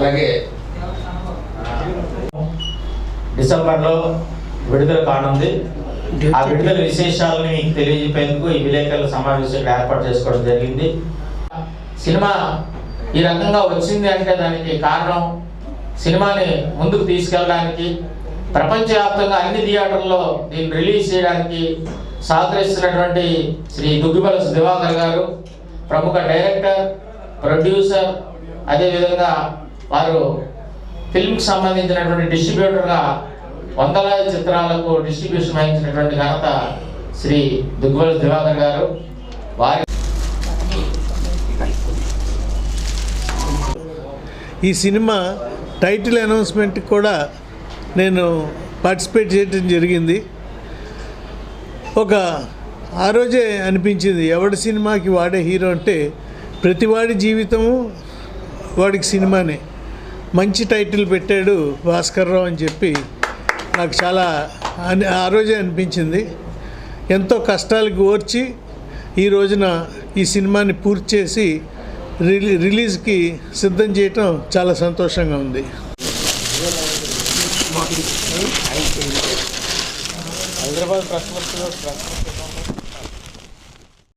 అలాగే డిసెంబర్లో విడుదల కానుంది. ఆ విడుదల విశేషాలని తెలియజేపేందుకు ఈ విలేకరుల సమావేశం ఇక్కడ ఏర్పాటు చేసుకోవడం జరిగింది. సినిమా ఈ రకంగా వచ్చింది అంటే దానికి కారణం సినిమాని ముందుకు తీసుకెళ్ళడానికి ప్రపంచవ్యాప్తంగా అన్ని థియేటర్లో దీన్ని రిలీజ్ చేయడానికి సహకరిస్తున్నటువంటి శ్రీ దుగ్గిబల దివాకర్ గారు ప్రముఖ డైరెక్టర్ ప్రొడ్యూసర్ అదేవిధంగా వారు ఫిల్మ్కి సంబంధించినటువంటి డిస్ట్రిబ్యూటర్గా వందలాది చిత్రాలకు డిస్ట్రిబ్యూషన్ వహించినటువంటి ఘనత శ్రీ దుగ్గిబల దివాకర్ గారు. వారి ఈ సినిమా టైటిల్ అనౌన్స్మెంట్ కూడా నేను పార్టిసిపేట్ చేయడం జరిగింది. ఒక ఆ రోజే అనిపించింది ఎవడి సినిమాకి వాడే హీరో అంటే ప్రతివాడి జీవితము వాడికి సినిమానే. మంచి టైటిల్ పెట్టాడు భాస్కర్రావు అని చెప్పి నాకు చాలా అని ఆ రోజే అనిపించింది. ఎంతో కష్టాలకు ఓర్చి ఈ రోజున ఈ సినిమాని పూర్తి చేసి రిలీ రిలీజ్కి సిద్ధం చేయటం చాలా సంతోషంగా ఉంది. హైదరాబాద్